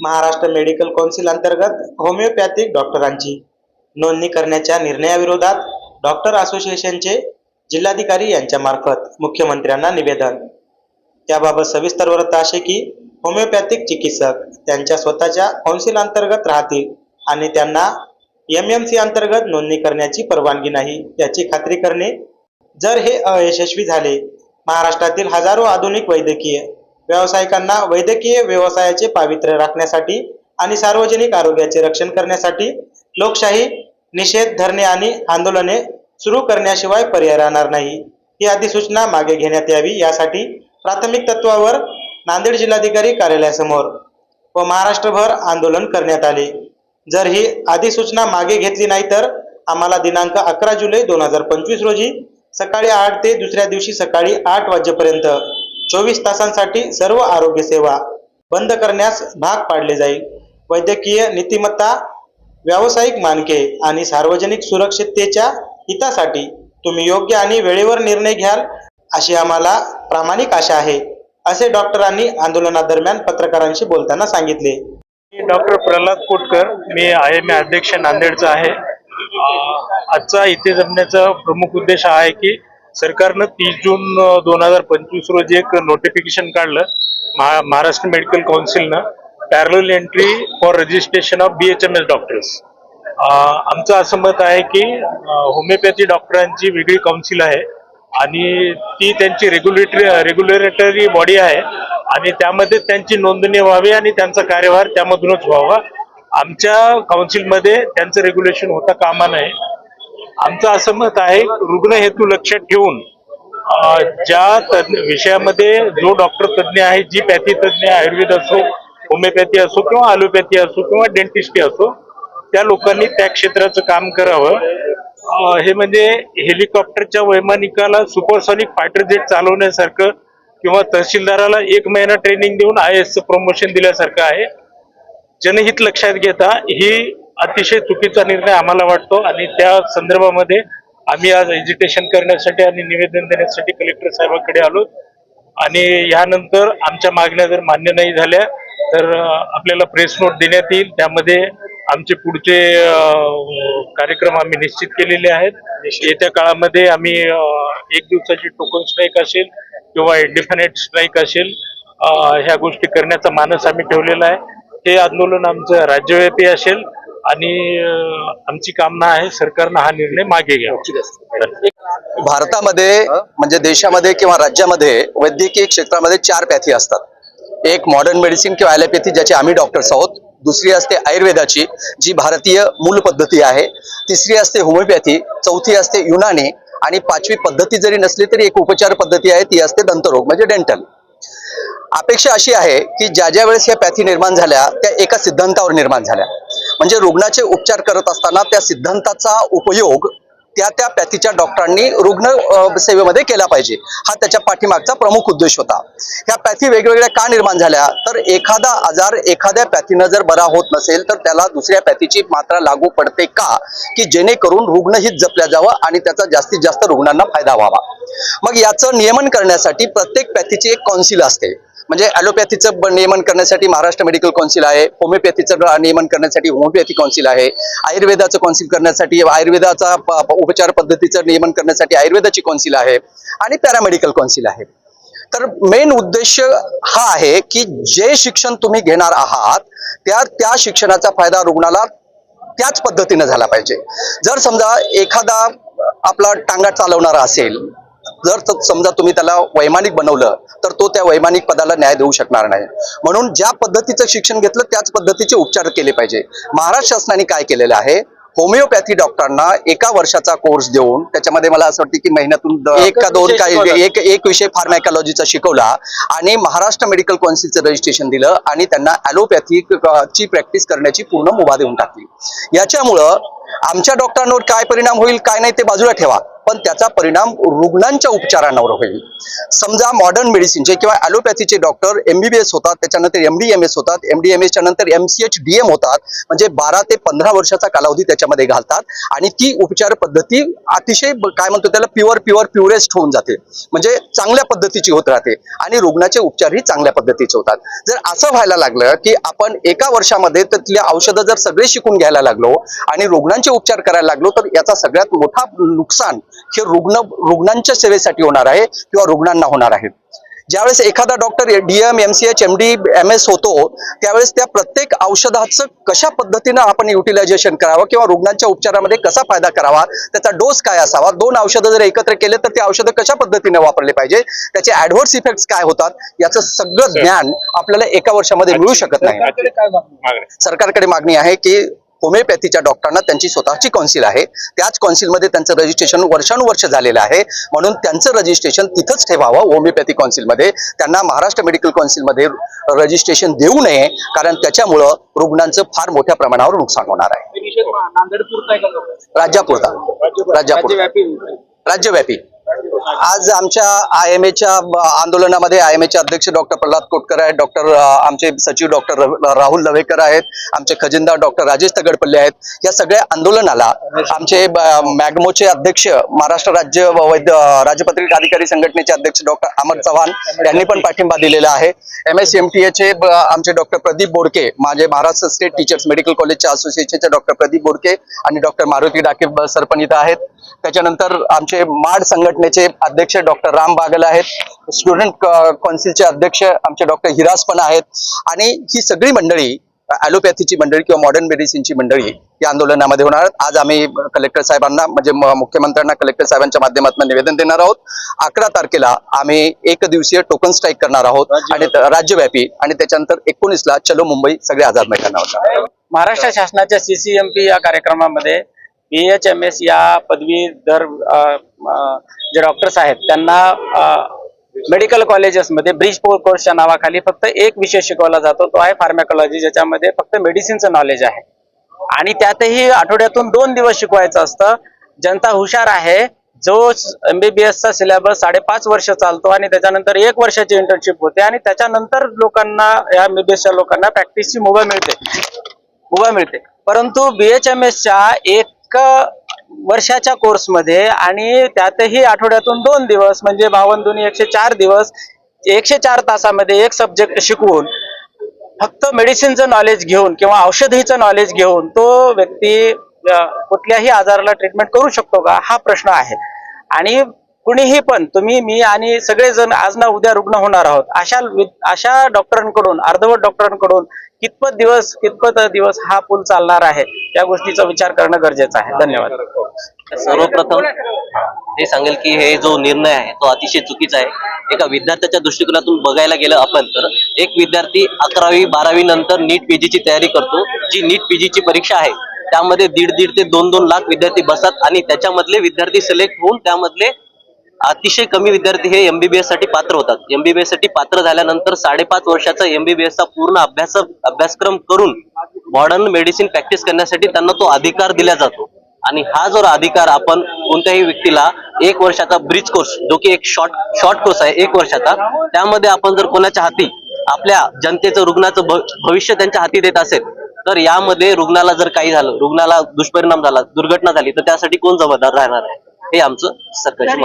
Maharashtra medical council अंतर्गत homeopathic डॉक्टरांची नोंदणी करण्याच्या निर्णयाविरोधात डॉक्टर असोसिएशनचे जिल्हाधिकारी यांच्यामार्फत मुख्यमंत्र्यांना निवेदन. त्याबाबत सविस्तर वृत्त असे की होमिओपॅथिक चिकित्सक त्यांच्या स्वतःच्या कौन्सिल अंतर्गत राहतील आणि त्यांना एम एम सी अंतर्गत नोंदणी करण्याची परवानगी नाही याची खात्री करणे जर हे अयशस्वी झाले. महाराष्ट्रातील हजारो आधुनिक वैद्यकीय व्यावसायिकांना वैद्यकीय व्यवसायाचे पावित्र्य राखण्यासाठी आणि सार्वजनिक आरोग्याचे रक्षण करण्यासाठी लोकशाही निषेध धरणे आणि आंदोलने सुरू करण्याशिवाय पर्याय राहणार नाही. ही अधिसूचना मागे घेण्यात यावी यासाठी प्राथमिक तत्वावर नांदेड जिल्हाधिकारी कार्यालयासमोर व महाराष्ट्रभर आंदोलन करण्यात आले. जर ही अधिसूचना मागे घेतली नाही तर आम्हाला दिनांक अकरा जुलै दोन हजार पंचवीस रोजी सकाळी आठ ते दुसऱ्या दिवशी सकाळी आठ वाजेपर्यंत चोवीस तासांसाठी सर्व आरोग्य सेवा बंद करण्यास भाग पाडले जाईल. वैद्यकीय नीतिमत्ता व्यावसायिक मानके आणि सार्वजनिक सुरक्षिततेच्या हितासाठी तुम्ही योग्य आणि वेळेवर निर्णय घ्याल अशी आम्हाला प्रामाणिक आशा आहे असे डॉक्टरांनी आंदोलनादरम्यान पत्रकारांशी बोलताना सांगितले. मी डॉक्टर प्रल्हाद कोटकर मी आय एम ए अध्यक्ष नांदेडचा आहे. आजचा इथे जमण्याचा प्रमुख उद्देश हा आहे की सरकारनं तीस जून दोन हजार पंचवीस रोजी एक नोटिफिकेशन काढलं Maha Maharashtra medical काउन्सिलनं parallel entry for registration of B H M S doctors आमचं असं मत आहे की होमिओपॅथी डॉक्टरांची वेगळी काउन्सिल आहे आणि ती त्यांची रेग्युलेटरी रेग्युलेटरी बॉडी आहे आणि त्यामध्ये त्यांची नोंदणी व्हावी आणि त्यांचा कार्यभार त्यामधूनच व्हावा. आमच्या काउन्सिलमध्ये त्यांचं रेग्युलेशन होता कामा नये. आमचं असं मत आहे रुग्ण हेतू लक्षात ठेवून ज्या तज्ञ विषयामध्ये जो डॉक्टर तज्ज्ञ आहे जी पॅथी तज्ज्ञ आयुर्वेद असो होमिओपॅथी असो किंवा ॲलोपॅथी असो किंवा डेंटिस्टी असो त्या लोकांनी त्या क्षेत्राचं काम करावं. हे म्हणजे हेलिकॉप्टरच्या वैमानिकाला सुपरसॉनिक फायटर जेट चालवण्यासारखं किंवा तहसीलदाराला एक महिना ट्रेनिंग देऊन आय एसचं प्रमोशन दिल्यासारखं आहे. जनहित लक्षात घेता ही अतिशय चुकीचा निर्णय आम्हाला वाटतो आणि त्या संदर्भामध्ये आम्ही आज एज्युकेशन करण्यासाठी आणि निवेदन देण्यासाठी कलेक्टर साहेबांकडे आलो. आणि यानंतर आमच्या मागण्या जर मान्य नाही झाल्या तर आपल्याला प्रेस नोट देण्यात येईल. त्यामध्ये आमचे पुढचे कार्यक्रम आम्ही निश्चित केलेले आहेत. येत्या काळामध्ये आम्ही एक दिवसाची टोकन स्ट्राईक असेल किंवा इंडिफिनेट स्ट्राईक असेल ह्या गोष्टी करण्याचा मानस आम्ही ठेवलेला आहे. हे आंदोलन आमचं राज्यव्यापी असेल. आणि आमची कामना आहे सरकारनं हा निर्णय मागे घ्यावा. भारतामध्ये म्हणजे देशामध्ये किंवा राज्यामध्ये वैद्यकीय क्षेत्रामध्ये चार पॅथी असतात. एक मॉडर्न मेडिसिन किंवा ॲलोपॅथी ज्याचे आम्ही डॉक्टर्स आहोत. दुसरी असते आयुर्वेदाची जी भारतीय मूल पद्धती आहे. तिसरी असते होमिओपॅथी चौथी असते युनानी आणि पाचवी पद्धती जरी नसली तरी एक उपचार पद्धती आहे ती असते दंतरोग म्हणजे डेंटल अपेक्षा अशी आहे की ज्या ज्या वेळेस या पॅथी निर्माण झाल्या त्या एका सिद्धांतावर निर्माण झाल्या. म्हणजे रुग्णाचे उपचार करत असताना त्या सिद्धांताचा उपयोग त्या त्या पॅथीच्या डॉक्टरांनी रुग्ण सेवेमध्ये केला पाहिजे. हा त्याच्या पाठीमागचा प्रमुख उद्देश होता. ह्या पॅथी वेगवेगळ्या का निर्माण झाल्या? तर एखादा आजार एखाद्या पॅथीनं जर बरा होत नसेल तर त्याला दुसऱ्या पॅथीची मात्रा लागू पडते का? की जेणेकरून रुग्णहित जपल्या जावं आणि त्याचा जास्तीत जास्त रुग्णांना फायदा व्हावा. मग याचं नियमन करण्यासाठी प्रत्येक पॅथीची एक कौन्सिल असते. म्हणजे ॲलोपॅथीचं नियमन करण्यासाठी महाराष्ट्र मेडिकल कौन्सिल आहे होमिओपॅथीचं नियमन करण्यासाठी होमिओपॅथी कौन्सिल आहे आयुर्वेदाचं कौन्सिल करण्यासाठी आयुर्वेदाचा उपचार पद्धतीचं नियमन करण्यासाठी आयुर्वेदाची कौन्सिल आहे आणि पॅरामेडिकल कौन्सिल आहे. तर मेन उद्देश हा आहे की जे शिक्षण तुम्ही घेणार आहात त्या त्या शिक्षणाचा फायदा रुग्णाला त्याच पद्धतीनं झाला पाहिजे. जर समजा एखादा आपला टांगा चालवणारा असेल जर समजा तुम्ही त्याला वैमानिक बनवलं तर तो त्या वैमानिक पदाला न्याय देऊ शकणार नाही. म्हणून ज्या पद्धतीचं शिक्षण घेतलं त्याच पद्धतीचे उपचार केले पाहिजे. महाराष्ट्र शासनाने काय केलेलं आहे? होमिओपॅथी डॉक्टरांना एका वर्षाचा कोर्स देऊन त्याच्यामध्ये मला असं वाटतं की महिन्यातून एक का दोन काही एक एक विषय फार्मॅकॉलॉजीचा शिकवला आणि महाराष्ट्र मेडिकल कौन्सिलचं रजिस्ट्रेशन दिलं आणि त्यांना ॲलोपॅथी ची प्रॅक्टिस करण्याची पूर्ण मुभा देऊन टाकली. याच्यामुळं आमच्या डॉक्टरांवर काय परिणाम होईल काय नाही ते बाजूला ठेवा. पण त्याचा परिणाम रुग्णांच्या उपचारांवर होईल. समजा मॉडर्न मेडिसिनचे किंवा ॲलोपॅथीचे doctor M B B S होतात त्याच्यानंतर एम डी एम एस होतात एम डी एम एसच्या नंतर M C H D M होतात म्हणजे बारा ते पंधरा वर्षाचा कालावधी त्याच्यामध्ये घालतात आणि ती उपचार पद्धती अतिशय काय म्हणतो त्याला प्युअर प्युअर प्युरेस्ट होऊन जाते. म्हणजे चांगल्या पद्धतीची होत राहते आणि रुग्णाचे उपचारही चांगल्या पद्धतीचे होतात. जर असं व्हायला लागलं की आपण एका वर्षामध्ये त्यातल्या औषधं जर सगळे शिकून घ्यायला लागलो आणि रुग्णांचे उपचार करायला लागलो तर याचा सगळ्यात मोठा नुकसान हे रुग्ण रुग्णांच्या सेवेसाठी होणार आहे किंवा रुग्णांना होणार आहे. ज्यावेळेस एखादा doctor DM M C H M D M S होतो त्यावेळेस त्या प्रत्येक औषधाचं कशा पद्धतीनं आपण युटिलायझेशन करावं किंवा रुग्णांच्या उपचारामध्ये कसा फायदा करावा त्याचा डोस काय असावा दोन औषधं जर एकत्र केले तर ते औषधं कशा पद्धतीने वापरले पाहिजे त्याचे ऍडव्हर्स इफेक्ट काय होतात याचं सगळं ज्ञान आपल्याला एका वर्षामध्ये मिळू शकत नाही. सरकारकडे मागणी आहे की होमिओपॅथीच्या डॉक्टरांना त्यांची स्वतःची कौन्सिल आहे. त्याच कौन्सिलमध्ये त्यांचं रजिस्ट्रेशन वर्षानुवर्ष झालेलं आहे. म्हणून त्यांचं रजिस्ट्रेशन तिथंच ठेवावं होमिओपॅथी कौन्सिलमध्ये. त्यांना महाराष्ट्र मेडिकल कौन्सिलमध्ये रजिस्ट्रेशन देऊ नये कारण त्याच्यामुळं रुग्णांचं फार मोठ्या प्रमाणावर नुकसान होणार आहे. राज्यापुरता. राज्यापुरता. राज्यव्यापी. आज आमच्या आय एम एच्या आंदोलनामध्ये आय एम एचे अध्यक्ष डॉक्टर प्रल्हाद कोटकर आहेत डॉक्टर आमचे सचिव डॉक्टर राहुल लवेकर आहेत आमचे खजिनदार डॉक्टर राजेश तगडपल्ले आहेत. या सगळ्या आंदोलनाला आमचे ब- मॅगमोचे अध्यक्ष महाराष्ट्र राज्य व वैद्य राजपत्रित अधिकारी संघटनेचे अध्यक्ष डॉक्टर अमर चव्हाण यांनी पण पाठिंबा दिलेला आहे. एम एस एम टी एचे आमचे डॉक्टर प्रदीप बोडके माझे महाराष्ट्र स्टेट टीचर्स मेडिकल कॉलेजच्या असोसिएशनचे डॉक्टर प्रदीप बोडके आणि डॉक्टर मारुती डाके सर पण इथं आहेत. त्याच्यानंतर आमचे माड संघटनेचे अध्यक्ष डॉक्टर राम बागल आहेत. स्टुडंट कौन्सिलचे अध्यक्ष आमचे डॉक्टर हिराज पण आहेत. आणि ही सगळी मंडळी ॲलोपॅथीची मंडळी किंवा मॉडर्न मेडिसिनची मंडळी या आंदोलनामध्ये होणार. आज आम्ही कलेक्टर साहेबांना म्हणजे मुख्यमंत्र्यांना कलेक्टर साहेबांच्या माध्यमातून निवेदन देणार आहोत. अकरा तारखेला आम्ही एक दिवसीय टोकन स्ट्राईक करणार आहोत आणि राज्यव्यापी. आणि त्याच्यानंतर एकोणीसला चलो मुंबई सगळे आझाद मैदानावर महाराष्ट्र शासनाच्या सीसीएमपी या कार्यक्रमामध्ये बी एच एम एस या पदवीधर अ, अ, जे डॉक्टर्स आहेत त्यांना मेडिकल कॉलेजेसमध्ये ब्रिज कोर्सच्या नावाखाली फक्त एक विषय शिकवला जातो तो आहे फार्मॅकॉलॉजी ज्याच्यामध्ये फक्त मेडिसिनचं नॉलेज आहे. आणि त्यातही आठवड्यातून दोन दिवस शिकवायचं असतं. जनता हुशार आहे जो एमबीबीएसचा सिलेबस साडेपाच वर्ष चालतो आणि त्याच्यानंतर एक वर्षाची इंटर्नशिप होते आणि त्याच्यानंतर लोकांना या एमबीबीएसच्या लोकांना प्रॅक्टिसची मुभा मिळते. मुभा मिळते. परंतु बीएचएमएसच्या एक वर्षाच्या कोर्समध्ये आणि त्यातही आठवड्यातून दोन दिवस म्हणजे बावन्न दोन्ही एकशे चार दिवस एकशे चार तासामध्ये एक सब्जेक्ट शिकवून फक्त मेडिसिनचं नॉलेज घेऊन किंवा औषधीचं नॉलेज घेऊन तो व्यक्ती कुठल्याही आजाराला ट्रीटमेंट करू शकतो का? हा प्रश्न आहे. आणि कुणीही पण तुम्ही मी आणि सगळेजण आज ना उद्या रुग्ण होणार आहोत अशा अशा डॉक्टरांकडून अर्धवट डॉक्टरांकडून कितपत दिवस कितपत दिवस हा पूल चालणार आहे या गोष्टीचा विचार करणं गरजेचं आहे. धन्यवाद. सर्वप्रथम हे सांगेल की हे जो निर्णय आहे तो अतिशय चुकीचा आहे. एका विद्यार्थ्याच्या दृष्टिकोनातून बघायला गेलं आपण तर एक विद्यार्थी अकरावी बारावी नंतर नीट पीजीची तयारी करतो जी नीट पीजीची परीक्षा आहे. त्यामध्ये दीड दीड ते दोन दोन लाख विद्यार्थी बसतात आणि त्याच्यामधले विद्यार्थी सिलेक्ट होऊन त्यामधले अतिशय कमी विद्यार्थी हे एमबीबीएससाठी पात्र होतात. एमबीबीएससाठी पात्र झाल्यानंतर साडेपाच वर्षाचा एमबीबीएस चा पूर्ण अभ्यास अभ्यासक्रम करून मॉडर्न मेडिसिन प्रॅक्टिस करण्यासाठी त्यांना तो अधिकार दिला जातो. आणि हा जो अधिकार आपण कोणत्याही व्यक्तीला एक वर्षाचा ब्रिज कोर्स जो की एक शॉर्ट शॉर्ट कोर्स आहे एक वर्षाचा त्यामध्ये आपण जर कोणाच्या हाती आपल्या जनतेचं रुग्णाचं भविष्य त्यांच्या हाती देत असेल तर यामध्ये रुग्णाला जर काही झालं रुग्णाला दुष्परिणाम झाला दुर्घटना झाली तर त्यासाठी कोण जबाबदार राहणार आहे हे आमचं सरकारची.